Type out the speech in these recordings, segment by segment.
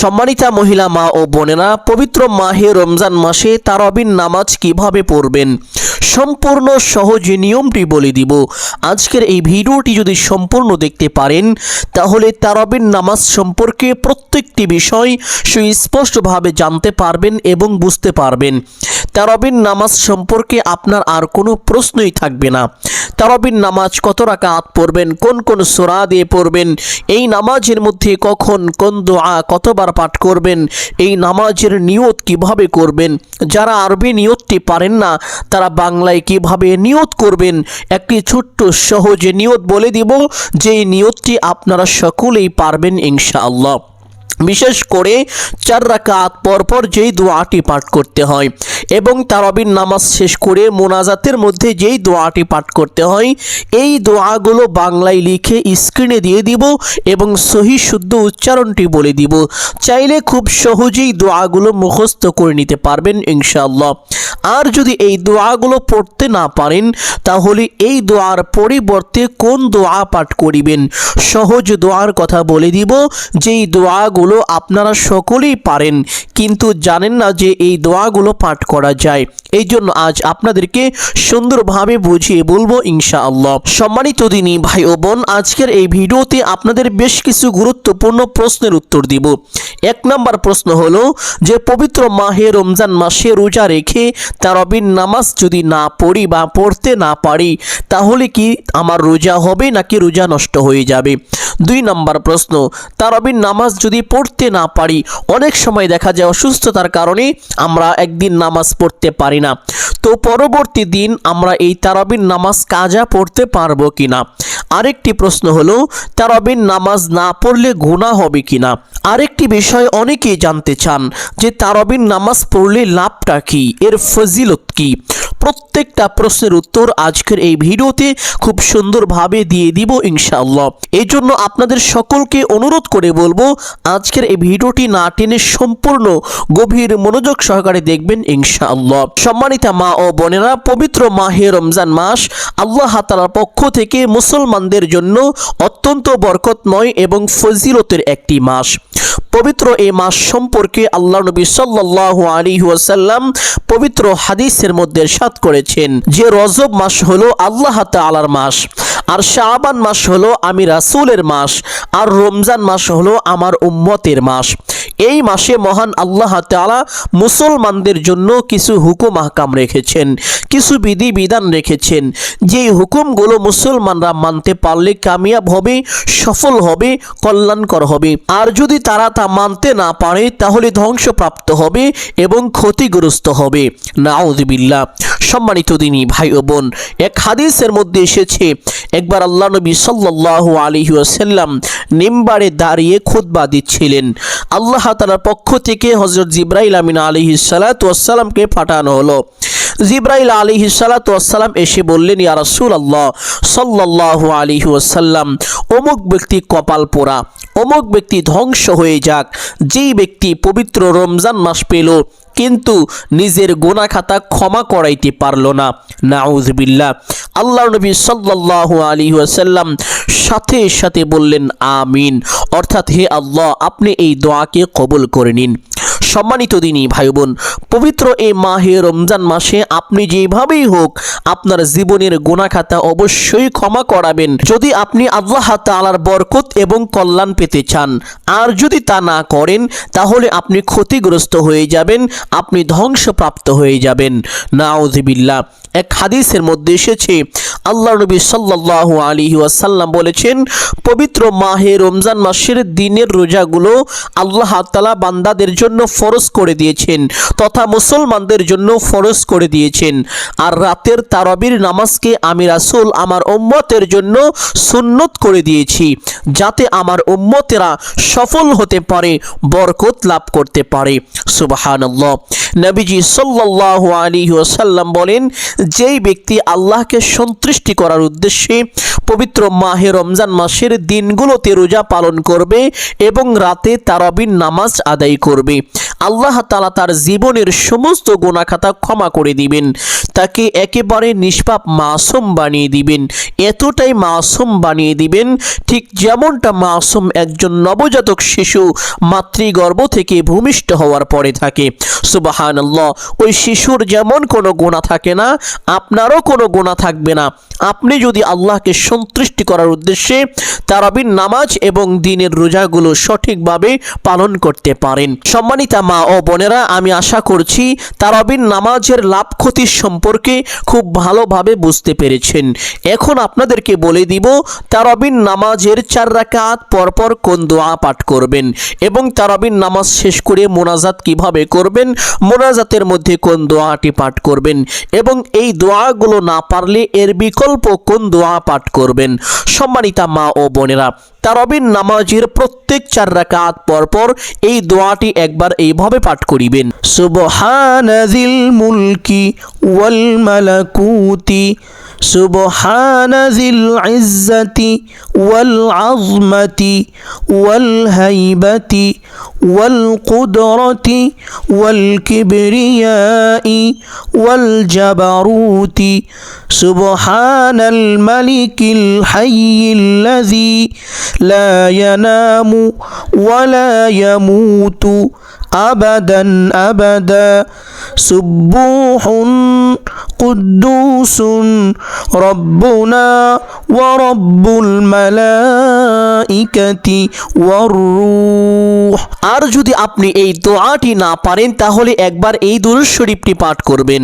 সম্মানিতা মহিলা মা ও বোনেরা পবিত্র মাহে রমজান মাসে তারাবিন নামাজ কীভাবে পড়বেন? সম্পূর্ণ সহজ নিয়মটি বলে দিব। আজকের এই ভিডিওটি যদি সম্পূর্ণ দেখতে পারেন, তাহলে তারাবিন নামাজ সম্পর্কে প্রত্যেকটি বিষয় সুস্পষ্টভাবে জানতে পারবেন এবং বুঝতে পারবেন। তারাবিন নামাজ সম্পর্কে আপনার আর কোনো প্রশ্নই থাকবে না। তারাবিন নামাজ কত রাকাত পড়বেন, কোন কোন সোরা দিয়ে পড়বেন, এই নামাজের মধ্যে কখন কোন দোয়া কতবার পাঠ করবেন, এই নামাজের নিয়ত কীভাবে করবেন, যারা আরবি নিয়তটি পারেন না, তারা বাংলায় কীভাবে নিয়ত করবেন? একটি ছোট্ট, সহজে নিয়ত বলে দিব যে নিয়তটি আপনারা সকলেই পারবেন, ইনশাআল্লাহ। বিশেষ করে চার রাকাত পরপর যেই দোয়াটি পাঠ করতে হয় এবং তারাবির নামাজ শেষ করে মোনাজাতের মধ্যে যেই দোয়াটি পাঠ করতে হয়, এই দোয়াগুলো বাংলায় লিখে স্ক্রিনে দিয়ে দিব এবং সহি শুদ্ধ উচ্চারণটি বলে দিব। চাইলে খুব সহজেই দোয়াগুলো মুখস্থ করে নিতে পারবেন ইনশাআল্লাহ। আর যদি এই দোয়াগুলো পড়তে না পারেন, তাহলে এই দোয়ার পরিবর্তে কোন দোয়া পাঠ করিবেন? সহজ দোয়ার কথা বলে দিব, যেই দোয়াগুলো আপনারা সকলেই পারেন, কিন্তু জানেন না যে এই দোয়াগুলো পাঠ করা যায়। এই জন্য আজ আপনাদেরকে সুন্দরভাবে বুঝিয়ে বলব ইনশাআল্লাহ। সম্মানিত দিনী ভাই ও বোন, আজকের এই ভিডিওতে আপনাদের বেশ কিছু গুরুত্বপূর্ণ প্রশ্নের উত্তর দিব। এক নম্বর প্রশ্ন হলো যে, পবিত্র মাহে রমজান মাসে রোজা রেখে তারাবির নামাজ যদি না পড়ি বা পড়তে না পারি, তাহলে কি আমার রোজা হবে নাকি রোজা নষ্ট হয়ে যাবে? দুই নম্বর প্রশ্ন, তারাবির নামাজ যদি পড়তে না পারি। অনেক সময় দেখা যায় অসুস্থতার কারণে আমরা একদিন নামাজ পড়তে পারি না। তো পরবর্তী দিন আমরা এই তারাবির নামাজ কাজা পড়তে পারব কিনা? আরেকটি প্রশ্ন হলো, তারাবির নামাজ না পড়লে গুনাহ হবে কিনা? আরেকটি বিষয় অনেকেই জানতে চান যে তারাবির নামাজ পড়লে লাভটা কি? এর ফজিলত কি? প্রত্যেকটা প্রশ্নের উত্তর আজকের এই ভিডিওতে খুব সুন্দরভাবে দিয়ে দিব ইনশাআল্লাহ। এই জন্য আপনাদের সকলকে অনুরোধ করে বলব, আজকের এই ভিডিওটি না টেনে সম্পূর্ণ গভীর মনোযোগ সহকারে দেখবেন ইনশাআল্লাহ। সম্মানিতা মা ও বোনেরা, পবিত্র মাহে রমজান মাস আল্লাহ তালার পক্ষ থেকে মুসলমানদের জন্য অত্যন্ত বরকতময় এবং ফজিলতের একটি মাস। পবিত্র এই মাস সম্পর্কে আল্লাহ নবী সাল্লাল্লাহু আলাইহি ওয়াসাল্লাম পবিত্র হাদিসের মধ্যে সাত করেছেন। যে রজব মাস হলো আল্লাহ তালার মাস, আর শাহবান মাস হলো আমি রাসুলের মাস, আর রমজান মাস হলো আমার উম্মতের মাস। এই মাসে মহান আল্লাহ তালা মুসলমানদের জন্য কিছু হুকুম আহকাম রেখেছেন, কিছু বিধি বিধান রেখেছেন। যেই হুকুমগুলো মুসলমানরা মানতে পারলে কামিয়াব হবে, সফল হবে, কল্যাণকর হবে। আর যদি তারা তা মানতে না পারে, তাহলে ধ্বংসপ্রাপ্ত হবে এবং ক্ষতিগ্রস্ত হবে। নাউজবিল্লা সম্মানিত দিনী ভাই ও বোন, এক হাদিসের মধ্যে এসেছে, একবার আল্লাহ নবী সাল্লাল্লাহু আলাইহি ওয়াসাল্লাম নিম্বারে দাঁড়িয়ে খুতবা দিচ্ছিলেন। আল্লাহ তাআলার পক্ষ থেকে হজরত জিব্রাইল আমিন আলী হিসালাতামকে পাঠানো হলো। জিব্রাইল আলী সালাতাম এসে বললেন, ইয়া রসুল আল্লাহ সাল্লাহ আলী আসাল্লাম অমুক ব্যক্তি কপাল পোড়া, অমুক ব্যক্তি ধ্বংস হয়ে যাক, যেই ব্যক্তি পবিত্র রমজান মাস পেল কিন্তু নিজের গোনা খাতা ক্ষমা করাইতে পারল না। নাউজবিল্লা আল্লাহ নবী সাল্লাহ আলী ওয়াসাল্লাম সাথে সাথে বললেন, আমিন। অর্থাৎ, হে আল্লাহ, আপনি এই দোয়াকে কবুল করে নিন। সম্মানিত দিনই ভাই বোন পবিত্র এই মাহে রমজান মাসে আপনি যেভাবেই হোক আপনার জীবনের গুণাখাতা অবশ্যই ক্ষমা করাবেন। যদি আপনি আল্লাহ তাআলার বরকত এবং কল্যাণ পেতে চান, আর যদি তা না করেন, তাহলে আপনি ক্ষতিগ্রস্ত হয়ে যাবেন, আপনি ধ্বংসপ্রাপ্ত হয়ে যাবেন। নাউজিবিল্লাহ এক হাদিসের মধ্যে এসেছে, আল্লাহ নবী সাল্লাল্লাহু আলাইহি ওয়াসাল্লাম বলেছেন, পবিত্র মাহে রমজান মাসের দিনের রোজাগুলো আল্লাহ তালা বান্দাদের জন্য ফরজ করে দিয়েছেন, তথা মুসলমানদের জন্য ফরজ করে দিয়েছেন। আর রাতের তারাবির নামাজকে আমি রাসূল আমার উম্মতের জন্য সুন্নত করে দিয়েছি, যাতে আমার উম্মতেরা সফল হতে পারে, বরকত লাভ করতে পারে। সুবহানাল্লাহ। নবীজি সাল্লাল্লাহু আলাইহি ওয়াসাল্লাম বলেন, যেই ব্যক্তি আল্লাহকে সন্তুষ্টি করার উদ্দেশ্যে পবিত্র মাহে রমজান মাসের দিনগুলোতে রোজা পালন করবে এবং রাতে তারাবির নামাজ আদায় করবে আল্লাহ তালা তার জীবনের সমস্ত গোনাখাতা ক্ষমা করে দিবেন। তাকে একেবারে নিষ্পাপ মাসুম বানিয়ে দিবেন। এতটাই মাসুম বানিয়ে দিবেন, ঠিক যেমনটা মাসুম একজন নবজাতক শিশু মাতৃগর্ভ থেকে ভূমিষ্ঠ হওয়ার পরে থাকে। সুবাহানাল্লাহ, ওই শিশুর যেমন কোনো গোনা থাকে না, আপনারও কোনো গোনা থাকবে না। আপনি যদি আল্লাহকে সন্তুষ্টি করার উদ্দেশ্যে তারাবির নামাজ এবং দিনের রোজাগুলো সঠিকভাবে পালন করতে পারেন। সম্মানিতা মা ও বোনেরা, আমি আশা করছি তারাবির নামাজের লাভ ক্ষতি সম্পর্কে খুব ভালোভাবে বুঝতে পেরেছেন। এখন আপনাদেরকে বলে দিব, তারাবির নামাজের চার রাকাত পরপর কোন দোয়া পাঠ করবেন এবং তারাবির নামাজ শেষ করে মোনাজাত কীভাবে করবেন, মোনাজাতের মধ্যে কোন দোয়াটি পাঠ করবেন এবং এই দোয়াগুলো না পারলে এর বিকল্প কোন দোয়া পাঠ করবেন। সম্মানিতা মা ও বোনেরা তারাবির নামাজের প্রত্যেক চার রাকাত পর এই দোয়াটি একবার এইভাবে পাঠ করিবেন। সুবহানাজিল মুলকি ওয়াল মালাকুতি سبحان ذي العزة والعظمة والهيبة والقدرة والكبرياء والجبروت. سبحان الملك الحي الذي لا ينام ولا يموت. أبدا أبدا سبوح قدوس ربنا ورب الملائكة والروح আর যদি আপনি এই দোয়াটি না পারেন তাহলে একবার এই দুরুদ শরীফটি পাঠ করবেন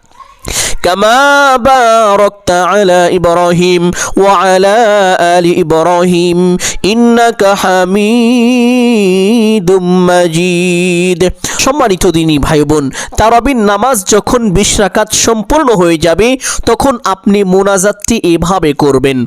كما باركت على إبراهيم وعلى آل إبراهيم إنك حميد مجيد সম্মানিত দিনী ভাই বোন তারাবির নামাজ যখন বিশ রাকাত সম্পূর্ণ হয়ে যাবে তখন আপনি মোনাজাতটি এভাবে করবেন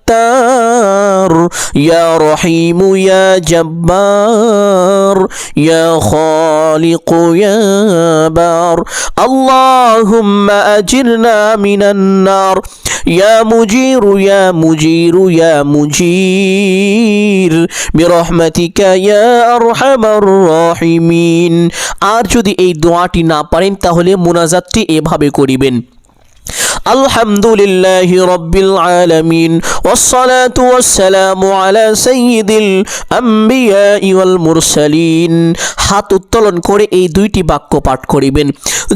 ستار يا رحيم يا جبار يا خالق يا بار اللهم أجرنا من النار يا مجير يا مجير يا مجير برحمتك يا أرحم الراحمين আর যদি এই দোয়াটি না পারেন তাহলে মোনাজাতটি এভাবে করিবেন الحمد لله رب العالمين والصلاة والسلام على سيد الأنبياء والمرسلين হাত উত্তোলন করে এই দুইটি বাক্য পাঠ করিবেন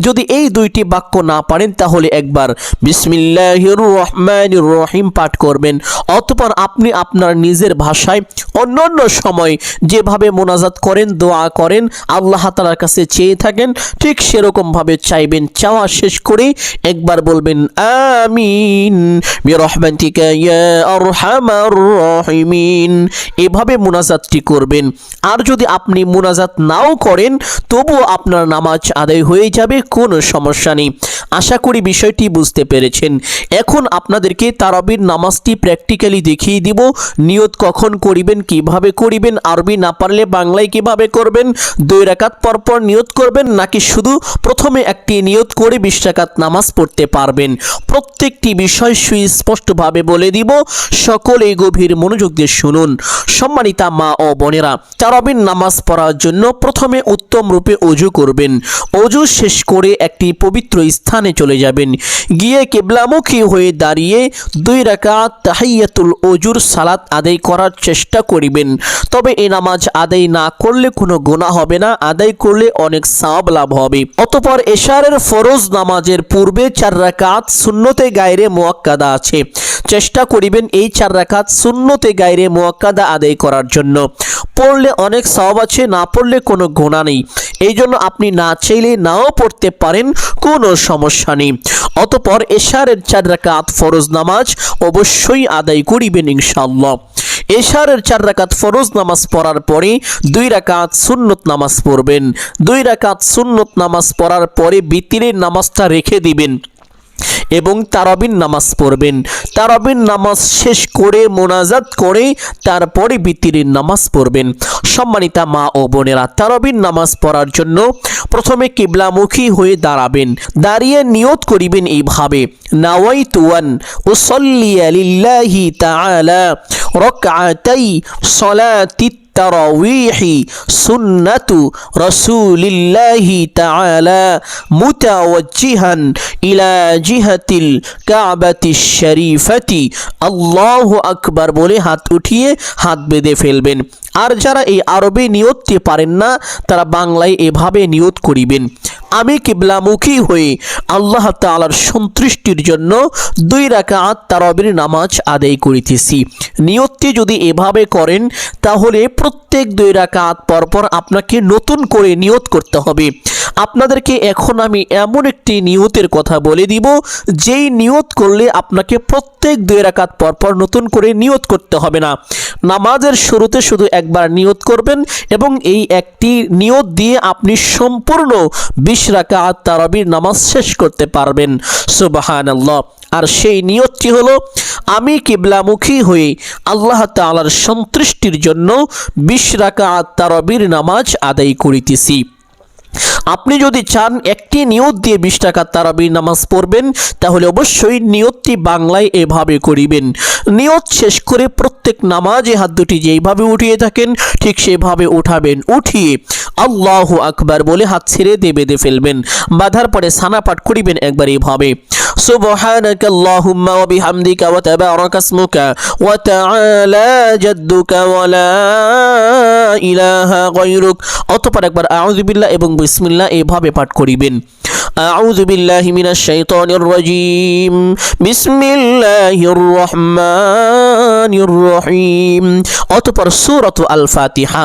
যদি এই দুইটি বাক্য না পারেন তাহলে একবার বিসমিল্লাহির রহমানির রহিম পাঠ করবেন অতঃপর আপনি আপনার নিজের ভাষায় অন্যান্য সময় যেভাবে মোনাজাত করেন, দোয়া করেন, আল্লাহ তালার কাছে চেয়ে থাকেন, ঠিক সেরকমভাবে চাইবেন। চাওয়া শেষ করে একবার বলবেন, আমিন রাহিমিন। এভাবে মোনাজাতটি করবেন। আর যদি আপনি মোনাজাত নাও করেন, তবুও আপনার নামাজ আদায় হয়ে যাবে, কোনো সমস্যা নেই। আশা করি বিষয়টি বুঝতে পেরেছেন। এখন আপনাদেরকে তারাবির নামাজটি প্র্যাকটিক্যালি দেখিয়ে দিব। নিয়ত কখন করিবেন কীভাবে করিবেন? আরবি না পারলে বাংলায় কীভাবে করবেন? দুই রাকাত পরপর নিয়ত করবেন, নাকি শুধু প্রথমে একটি নিয়ত করে নামাজ পড়তে পারবেন? প্রত্যেকটি বিষয় সুস্পষ্টভাবে বলে দিব গভীর মনোযোগ দিয়ে শুনুন। সম্মানিতা মা ও বোনেরা নামাজ পড়ার জন্য প্রথমে উত্তম রূপে অজু করবেন। অজু শেষ করে একটি পবিত্র স্থানে চলে যাবেন। গিয়ে কেবলামুখী হয়ে দাঁড়িয়ে দুই রাকাত তাহিয়াতুল অজুর সালাত আদায় করার চেষ্টা করবেন। তবে এ নামাজ আদায় না করলে কোনো গোনা হবে না, আদায় করলে অনেক সাব লাভ হবে। অতপর এশারের ফরজ নামাজের পূর্বে চার রাকাত শূন্যতে গায়রে মোয়াক্কাদা আছে। চেষ্টা করিবেন এই চার রাকাত শূন্যতে গায়রে মোয়াক্কাদা আদায় করার জন্য। পড়লে অনেক সওয়াব আছে, না পড়লে কোনো গোনা নেই। এই জন্য আপনি না চাইলে নাও পড়তে পারেন, কোনো সমস্যা নেই। অতপর এশারের চার রাকাত ফরজ নামাজ অবশ্যই আদায় করিবেন ইনশাআল্লাহ। এশারের চার রাকাত ফরোজ নামাজ পড়ার পরে দুই রাকাত সুন্নত নামাজ পড়বেন। দুই রাকাত সুন্নত নামাজ পড়ার পরে বিতিরের নামাজটা রেখে দিবেন। এবং তারাবিন নামাজ পড়বেন। তারাবিন নামাজ শেষ করে মোনাজাত করে তারপরে বিতিরের নামাজ পড়বেন। সম্মানিতা মা ও বোনেরা তারাবিন নামাজ পড়ার জন্য প্রথমে কিবলামুখী হয়ে দাঁড়াবেন। দাঁড়িয়ে নিয়ত করিবেন এইভাবে নাওয়াই তুয়ান উসল্লিয়া লিল্লাহি তাআলা রকআতাই সলাতিত التراويح سنة رسول الله تعالى متوجها إلى جهة الكعبة الشريفة الله أكبر বলে হাত উঠিয়ে হাত বেঁধে ফেলবেন আর যারা এই আরবে নিয়তটি পারেন না, তারা বাংলায় এভাবে নিয়ত করিবেন। আমি কিবলামুখী হয়ে আল্লাহ তালার সন্তুষ্টির জন্য দুই রাকাত তারবের নামাজ আদায় করিতেছি। নিয়তটি যদি এভাবে করেন, তাহলে প্রত্যেক দুই রাকাত পরপর আপনাকে নতুন করে নিয়ত করতে হবে। আপনাদেরকে এখন আমি এমন একটি নিয়তের কথা বলে দিব, যেই নিয়ত করলে আপনাকে প্রত্যেক দুই রাকাত পরপর নতুন করে নিয়ত করতে হবে না। নামাজের শুরুতে শুধু একবার নিয়ত করবেন এবং এই একটি নিয়ত দিয়ে আপনি সম্পূর্ণ বিশ রাকাত তারাবির নামাজ শেষ করতে পারবেন। সুবাহান আর সেই নিয়তটি হলো, আমি কিবলামুখী হয়ে আল্লাহ তাআলার সন্তুষ্টির জন্য বিশ রাকাত তারাবির নামাজ আদায় করিতেছি। আপনি যদি চান একটি নিয়ত দিয়ে বিশ টাকা তারাবির নামাজ পড়বেন তাহলে অবশ্যই নিয়তটি বাংলায় এভাবে করিবেন নিয়ত শেষ করে প্রত্যেক নামাজে হাত দুটি যেইভাবে উঠিয়ে থাকেন ঠিক সেভাবে উঠাবেন উঠিয়ে আল্লাহ আকবার বলে হাত ছেড়ে দিয়ে বেঁধে ফেলবেন বাধার পরে সানা পাঠ করিবেন একবার এইভাবে سبحانك اللهم وبحمدك وتبارك اسمك وتعالى جدك ولا إله غيرك অতপর একবার আউযু বিল্লাহ এবং বিসমিল্লাহ এভাবে পাঠ করিবেন أعوذ بالله من الشيطان الرجيم بسم الله الرحمن الرحيم অতপর সূরাত আল ফাতিহা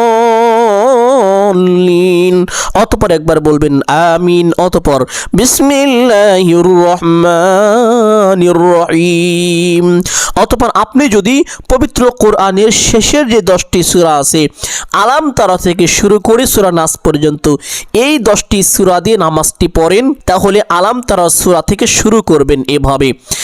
অতপর একবার বলবেন আমিন, অতপর বিসমিল্লাহির রহমানির রহিম অতপর আপনি যদি পবিত্র কোরআনের শেষের যে দশটি সূরা আছে, আলাম তারা থেকে শুরু করে সূরা নাস পর্যন্ত এই দশটি সূরা দিয়ে নামাজটি পড়েন, তাহলে আলাম তারা সূরা থেকে শুরু করবেন এভাবে।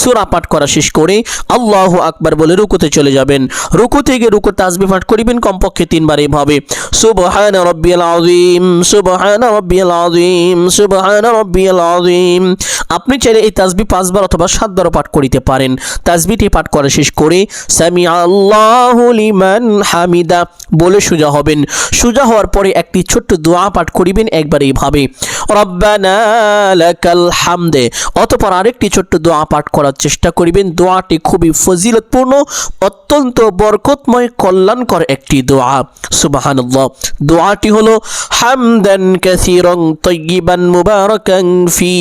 সূরা পাঠ করা শেষ করে আল্লাহ আকবার বলে রুকুতে চলে যাবেন। রুকু থেকে রুকু তাসবিহ পাঠ করিবেন কমপক্ষে তিনবার এভাবে। সুবহান রাব্বিয়াল আযীম, সুবহান রাব্বিয়াল আযীম, সুবহান রাব্বিয়াল আযীম। আপনি চাইলে এই তাজবি পাঁচবার অথবা সাতবারও পাঠ করিতে পারেন। তাজবিটি পাঠ করা শেষ করে সামি আল্লাহু লিমান হামিদা বলে সোজা হবেন। সোজা হওয়ার পরে একটি ছোট্ট দোয়া পাঠ করিবেন একবার এইভাবে রব্বানা লাকাল হামদে, অতপর আরেকটি ছোট্ট দোয়া পাঠ করার চেষ্টা করিবেন। দোয়াটি খুবই ফজিলতপূর্ণ, অত্যন্ত বরকতময়, কল্যাণকর একটি দোয়া। সুবহানাল্লাহ। দোয়াটি হলো, হামদান কাসীরান তাইয়িবান মুবারাকান ফি।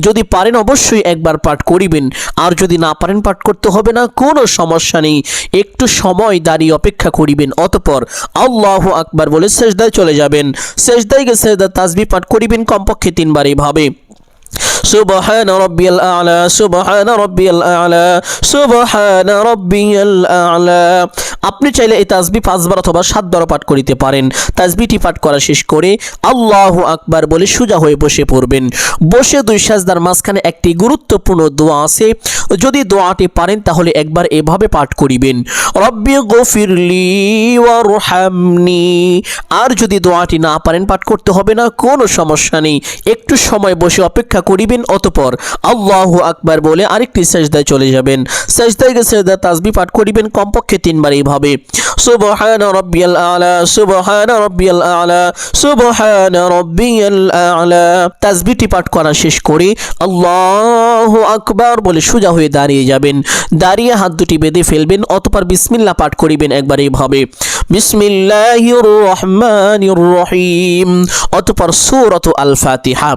যদি পারেন অবশ্যই একবার পাঠ করিবেন। আর যদি না পারেন পাঠ করতে হবে না, কোনো সমস্যা নেই। একটু সময় দাঁড়িয়ে অপেক্ষা করিবেন। অতপর আল্লাহ আকবার বলে শেষদায় চলে যাবেন। শেষদায় গিয়ে শেষদা তাসবি পাঠ করিবেন, কমপক্ষে তিনবার এইভাবে سبحان ربي الأعلى سبحان ربي الأعلى سبحان ربي الأعلى আপনি চাইলে এই তাজবি পাঁচবার অথবা সাতবারও পাঠ করিতে পারেন তাজবিটি পাঠ করা শেষ করে আল্লাহ আকবার বলে সোজা হয়ে বসে পড়বেন বসে দুই সাজদার মাঝখানে একটি গুরুত্বপূর্ণ দোয়া আছে যদি দোয়াটি পারেন তাহলে একবার এভাবে পাঠ করিবেন রব্বি গফিরলি ওয়ারহামনি আর যদি দোয়াটি না পারেন পাঠ করতে হবে না কোনো সমস্যা নেই একটু সময় বসে অপেক্ষা করিবেন, অতপর আল্লাহ আকবার বলে আরেকটি সেজদায় চলে যাবেন। সেজদায় সেজদা তাসবি পাঠ করিবেন, কমপক্ষে তিনবার এইভাবে। সুবহান রব্বিয়াল আলা, সুবহান রব্বিয়াল আলা, সুবহান রব্বিয়াল আলা। বলে সোজা হয়ে দাঁড়িয়ে যাবেন। দাঁড়িয়ে হাত দুটি বেঁধে ফেলবেন, অতপর বিসমিল্লাহ পাঠ করিবেন একবার এইভাবে। বিসমিল্লাহির রহমানির রহিম, অতপর সূরাত আল ফাতিহা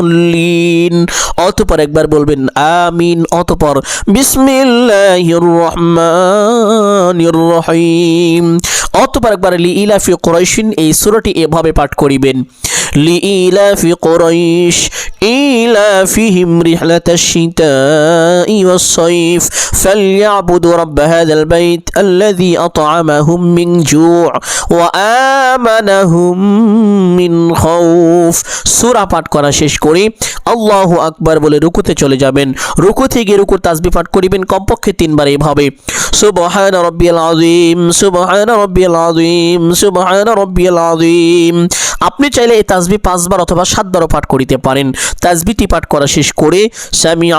ওয়ালাদ-দাল্লিন অতপর একবার বলবেন, আমিন। অতপর বিসমিল্লাহির রহমানির রহিম অতপর একবার লি ইলাফি কুরাইশিন এই সূরাটি এভাবে পাঠ করিবেন। লি ইলাফি কুরাইশ ইলাফিহিম রিহলাতাশ শিতাই ওয়াস সাইফ فليعبدوا رب هذا البيت الذي أطعمهم من جوع وآمنهم من خوف সূরা পাঠ করা শেষ করে আল্লাহু আকবার বলে রুকুতে চলে যাবেন রুকু থেকে রুকুর তাসবিহ পাঠ করিবেন কমপক্ষে তিনবার এভাবে সুবহান রাব্বিয়াল আযীম সুবহান রাব্বিয়াল আযীম সুবহান রাব্বিয়াল আযীম আপনি চাইলে এই তাসবিহ পাঁচবার অথবা সাতবারও পাঠ করিতে পারেন। তাসবিহটি পাঠ করা শেষ করে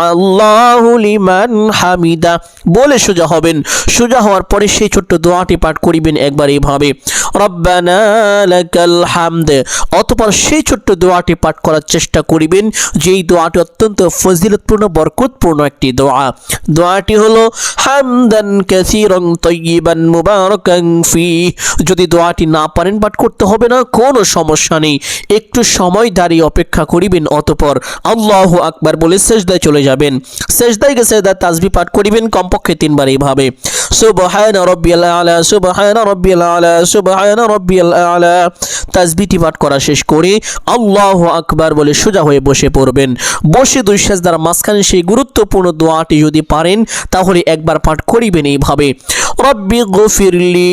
আল্লাহু লিমান হামিদা বলে সোজা হবেন। সোজা হওয়ার পরে সেই ছোট্ট দোয়াটি পাঠ করিবেন একবার এইভাবে রব্বানা হামদ। অতপর সেই ছোট্ট দোয়াটি পাঠ করার চেষ্টা করিবেন, যেই দোয়াটি অত্যন্ত ফজিলতপূর্ণ, বরকতপূর্ণ একটি দোয়া। দোয়াটি হলো, হামদান কাসীরান তাইয়িবান মুবারাকান ফি। যদি দোয়াটি না পারেন, পাঠ করতে হবে না, কোনো সমস্যা নেই। একটু সময় দাঁড়িয়ে অপেক্ষা করিবেন, অতপর আল্লাহু আকবার বলে সেজদায় চলে যাবেন। সেজদায় গেছে সেজদার তাসবি পাঠ করিবেন, কমপক্ষে তিনবার এইভাবে। সুবহান রাব্বিয়াল আলা, সুবহান রাব্বিয়াল আলা, সুবহান রাব্বিয়াল আলা। তাসবিহটি পাঠ করা শেষ করে আল্লাহু আকবার বলে সোজা হয়ে বসে পড়বেন। বসে দুই সেজদার মাঝখানে সেই গুরুত্বপূর্ণ দোয়াটি যদি পারেন, তাহলে একবার পাঠ করিবেন এইভাবে। রব্বি গফিরলি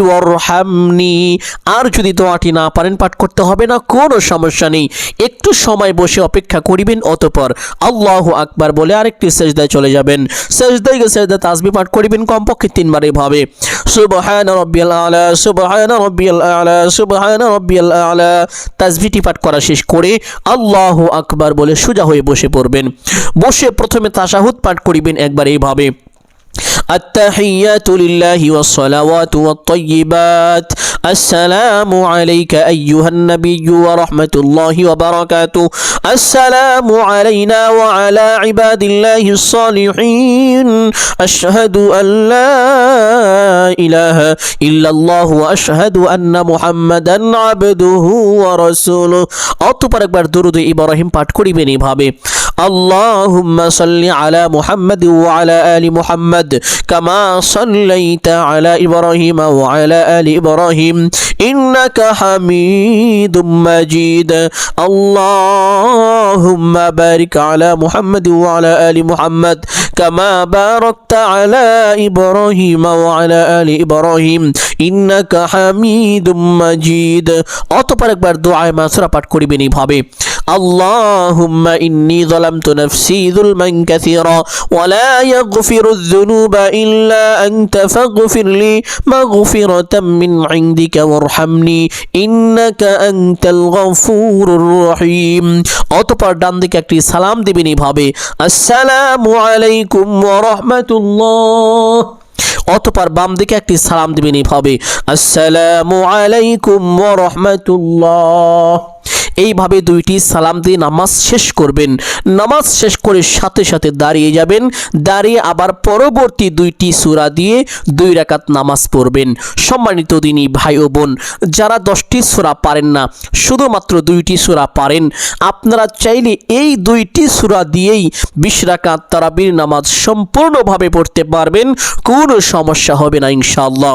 ওয়ারহামনি। আর যদি দোয়াটি না পারেন, পাঠ করতে হবে না কোনো সমস্যা নেই। একটু সময় বসে অপেক্ষা করিবেন, অতপর আল্লাহ আকবার বলে আরেকটি সেজদায় চলে যাবেন। সেজদায় গিয়ে সেজদা তাসবি পাঠ করিবেন, কমপক্ষে তিনবার এভাবে। সুবহান তাসবিহটি পাঠ করা শেষ করে আল্লাহ আকবার বলে সোজা হয়ে বসে পড়বেন। বসে প্রথমে তাশাহুদ পাঠ করিবেন একবার এইভাবে التحيات لله والصلوات والطيبات السلام عليك أيها النبي ورحمة الله وبركاته السلام علينا وعلى عباد الله الصالحين أشهد أن لا إله إلا الله وأشهد أن محمدا عبده ورسوله অতপর একবার দুরুদ ইব্রাহিম পাঠ করিবেন এইভাবে اللهم صل على محمد وعلى آل محمد كما صليت على إبراهيم وعلى آل إبراهيم إنك حميد مجيد اللهم بارك على محمد وعلى آل محمد كما باركت على إبراهيم وعلى آل إبراهيم إنك حميد مجيد অতপর একবার দোয়ায় মাসরা পাঠ করিবেন এইভাবে আল্লাহুম্মা ইন্নি যালামতু নাফসি যুলমান কাসীরা ওয়া লা ইয়াগফিরু যুনুবা ইল্লা আনতা ফাগফিরলি মাগফিরাতাম মিন ইনদিকা ওয়ারহামনি ইন্নাকা আনতাল গফুরুর রহিম। অতঃপর ডান দিকে একটি সালাম দিবেন এইভাবে আসসালামু আলাইকুম ওয়া রাহমাতুল্লাহ। অতপর বাম দিকে একটি সালাম দিবেন এইভাবে আসসালামু আলাইকুম ওয়া রাহমাতুল্লাহ। এইভাবে দুইটি সালাম দিয়ে নামাজ শেষ করবেন। নামাজ শেষ করে সাথে সাথে দাঁড়িয়ে যাবেন। দাঁড়িয়ে আবার পরবর্তী দুইটি সূরা দিয়ে দুই রাকাত নামাজ পড়বেন। সম্মানিত দিনী ভাই ও বোন, যারা দশটি সূরা পারেন না, শুধুমাত্র দুইটি সূরা পারেন, আপনারা চাইলে এই দুইটি সূরা দিয়েই বিশ রাকাত তারাবির নামাজ সম্পূর্ণভাবে পড়তে পারবেন। কোনো সমস্যা হবে না ইনশাআল্লাহ।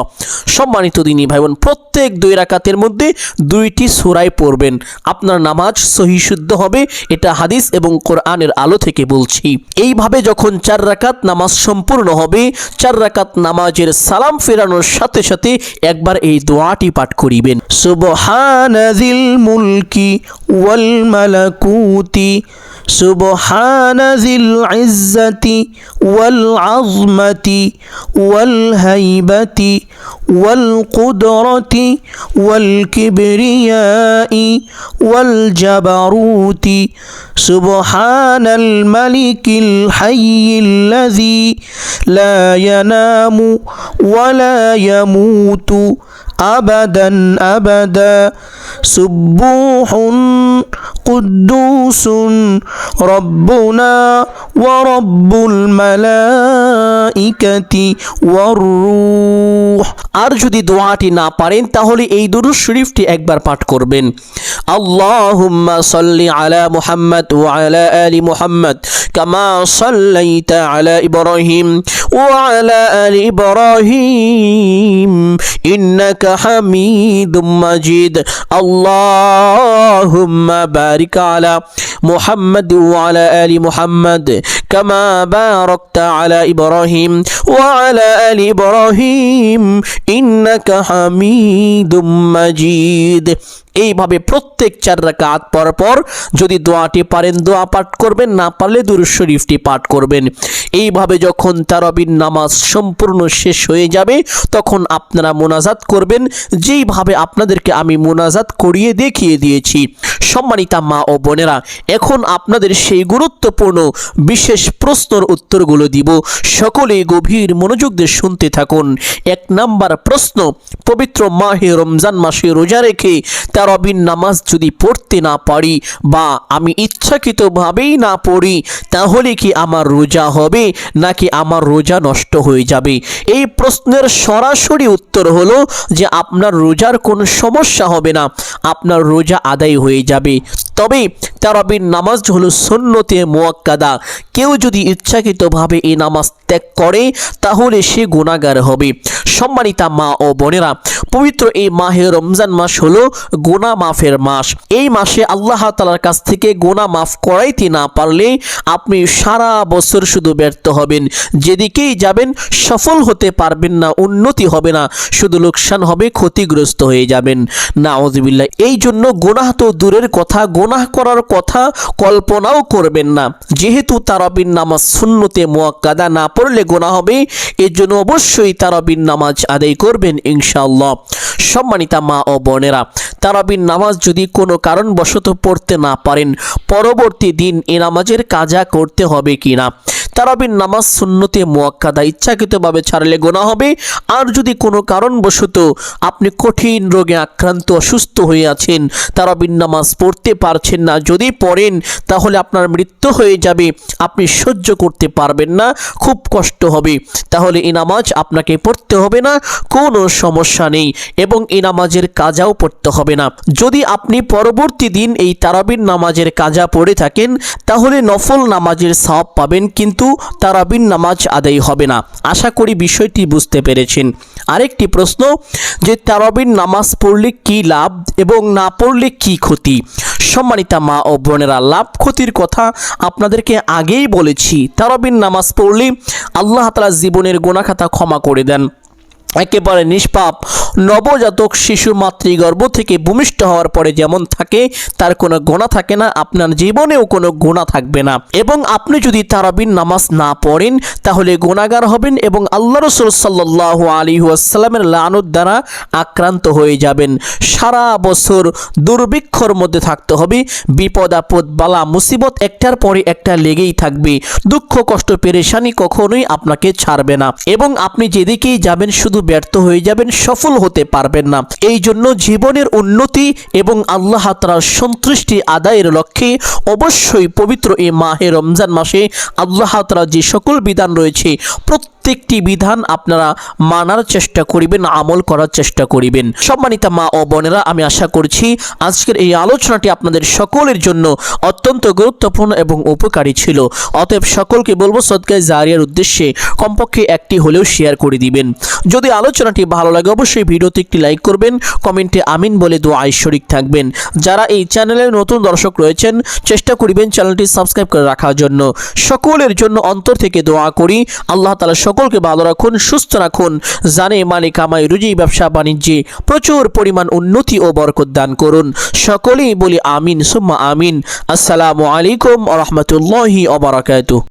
সম্মানিত দিনী ভাই বোন, প্রত্যেক দুই রাকাতের মধ্যে দুইটি সূরাই পড়বেন। আপনার আপনার নামাজ সহি শুদ্ধ হবে, এটা হাদিস এবং কোরআনের আলো থেকে বলছি। এইভাবে যখন চার রাকাত নামাজ সম্পূর্ণ হবে, চার রাকাত নামাজের সালাম ফেরানোর সাথে সাথে একবার এই দোয়াটি পাঠ করিবেন। সুবহানাজিল মুলকি ওয়াল মালাকুতি, সুবহানাজিল ইজ্জাতি ওয়াল আজমতি ওয়াল হাইবতি ওয়াল কুদরতি ওয়াল কিবরিয়াই ওয়াল والجبروت سبحان الملك الحي الذي لا ينام ولا يموت أبدا أبدا سبوح قدوس ربنا ورب الملائكة والروح আর যদি দোয়াটি না পারেন তাহলে এই দুরুদ শরীফটি একবার পাঠ করবেন আল্লাহুম্মা সাল্লি আলা মুহাম্মদ ওয়া আলা আলি মুহাম্মদ কামা সাল্লাইতা আলা ইব্রাহিম ওয়া আলা আলি ইব্রাহিম ইন্নাকা হামিদুম মাজিদ আল্লাহুম্মা বারিক আলা মুহাম্মদ ওয়া আলা আলি মুহাম্মদ বারাকতা আলা ইব্রাহিম ওয়া আলা আলি ইব্রাহিম ইন্নাকা হামিদুম মাজিদ এইভাবে প্রত্যেক চার রাকাত পর পর যদি দোয়াটি পারেন, দোয়া পাঠ করবেন, না পারলে দুরুদ শরীফটি পাঠ করবেন। এইভাবে যখন তারাবির নামাজ সম্পূর্ণ শেষ হয়ে যাবে, তখন আপনারা মোনাজাত করবেন, যেইভাবে আপনাদেরকে আমি মোনাজাত করিয়ে দেখিয়ে দিয়েছি। সম্মানিতা মা ও বোনেরা, এখন আপনাদের সেই গুরুত্বপূর্ণ বিশেষ প্রশ্নের উত্তরগুলো দিব। সকলেই গভীর মনোযোগ দিয়ে শুনতে থাকুন। এক নাম্বার প্রশ্ন, পবিত্র মাহে রমজান মাসে রোজা রেখে তারাবির নামাজ যদি পড়তে না পারি বা আমি ইচ্ছাকৃতভাবেই না পড়ি, তাহলে কি আমার রোজা হবে নাকি আমার রোজা নষ্ট হয়ে যাবে? এই প্রশ্নের সরাসরি উত্তর হলো যে আপনার রোজার কোনো সমস্যা হবে না, আপনার রোজা আদায় হয়ে যাবে। তবে তারাবির নামাজ হলো সন্নতে মোয়াক্কাদা। কেউ যদি ইচ্ছাকৃতভাবে এ নামাজ ত্যাগ করে তাহলে সে গুণাগার হবে। সম্মানিতা মা ও বোনেরা পবিত্র এই মাহে রমজান মাস হলো গোনা মাফের মাস। এই মাসে আল্লাহ তালার কাছ থেকে গোনা মাফ করাইতে না পারলে আপনি সারা বছর শুধু ব্যর্থ হবেন। যেদিকেই যাবেন, সফল হতে পারবেন না, উন্নতি হবে না, শুধু লোকসান হবে, ক্ষতিগ্রস্ত হয়ে যাবেন। না অজবিল্লা এই জন্য গোনাহ তো দূরের কথা, গোনাহ করার কথা কল্পনাও করবেন না। যেহেতু তারাবির নামাজ শূন্যতে মোয়াক্কাদা না পড়লে গোনা হবে, এর জন্য অবশ্যই তারাবির নামাজ আদায় করবেন ইনশাআল্লাহ। সম্মানিতা মা ও বোনেরা, তারাবির নামাজ যদি কোনো কারণবশত পড়তে না পারেন, পরবর্তী দিন এ নামাজের কাজা করতে হবে কিনা? তারাবির নামাজ সুন্নতে মোয়াক্কাদা ইচ্ছাকৃতভাবে ছাড়লে গোনা হবে। আর যদি কোনো কারণবশত আপনি কঠিন রোগে আক্রান্ত, অসুস্থ হয়ে আছেন, তারাবির নামাজ পড়তে পারছেন না, যদি পড়েন, তাহলে আপনার মৃত্যু হয়ে যাবে। আপনি সহ্য করতে পারবেন না, খুব কষ্ট হবে। তাহলে এই নামাজ আপনাকে পড়তে হবে না, কোনো সমস্যা নেই। এবং এই নামাজের কাজাও পড়তে হবে না। যদি আপনি পরবর্তী দিন এই তারাবির নামাজের কাজা পড়ে থাকেন, তাহলে নফল নামাজের সওয়াব পাবেন। কিন্তু তারাবির নামাজ আদায় হবে না। আশা করি বিষয়টি বুঝতে পেরেছেন। আরেকটি প্রশ্ন, যে তারাবিন নামাজ পড়লে কি লাভ এবং না পড়লে কি ক্ষতি? সম্মানিতা মা ও বোনেরা, লাভ ক্ষতির কথা আপনাদেরকে আগেই বলেছি। তারাবিন নামাজ পড়লে আল্লাহ তালা জীবনের গোনাখাতা ক্ষমা করে দেন। একেবারে নিষ্পাপ। নবজাতক শিশু মাতৃগর্ভ থেকে ভূমিষ্ঠ হওয়ার পরে যেমন থাকে, তার কোনো গোনা থাকে না, আপনার জীবনেও কোনো গোনা থাকবে না। এবং আপনি যদি তারাবিন নামাজ না পড়েন, তাহলে গোনাগার হবেন এবং আল্লাহ রসুল সাল্লাহ আলী আসাল্লামের লানুর দ্বারা আক্রান্ত হয়ে যাবেন। সারা বছর দুর্ভিক্ষর মধ্যে থাকতে হবে। বিপদ আপদ, বালা, মুসিবত একটার পরে একটা লেগেই থাকবে। দুঃখ, কষ্ট, পেরেশানি কখনোই আপনাকে ছাড়বে না। এবং আপনি যেদিকেই যাবেন, শুধু ব্যর্থ হয়ে যাবেন, সফল হতে পারবেন না। এই জন্য জীবনের উন্নতি এবং আল্লাহ তালার সন্তুষ্টি আদায়ের লক্ষ্যে অবশ্যই পবিত্র এই মাহে রমজান মাসে আল্লাহ তালার যে সকল বিধান রয়েছে প্রত্যেকটি বিধান আপনারা মানার চেষ্টা করিবেন, আমল করার চেষ্টা করিবেন। সম্মানিতা মা ও বোনেরা, আমি আশা করছি আজকের এই আলোচনাটি আপনাদের সকলের জন্য অত্যন্ত গুরুত্বপূর্ণ এবং উপকারী ছিল। অতএব সকলকে বলব, সদকায় জারিয়ার উদ্দেশ্যে কমপক্ষে একটি হলেও শেয়ার করে দিবেন। যদি আলোচনাটি ভালো লাগে, অবশ্যই ভিডিওতে একটি লাইক করবেন, কমেন্টে আমিন বলে দোয়া শরিক থাকবেন। যারা এই চ্যানেলের নতুন দর্শক রয়েছেন, চেষ্টা করিবেন চ্যানেলটি সাবস্ক্রাইব করে রাখার জন্য। সকলের জন্য অন্তর থেকে দোয়া করি, আল্লাহ তালা সকলকে ভালো রাখুন, সুস্থ রাখুন। জানে মানে কামাই রুজি ব্যবসা বাণিজ্যে প্রচুর পরিমাণ উন্নতি ও বরকত দান করুন। সকলেই বলি আমিন, সুম্মা আমিন। আসসালামু আলাইকুম রহমতুল্লাহি অবরাকাতু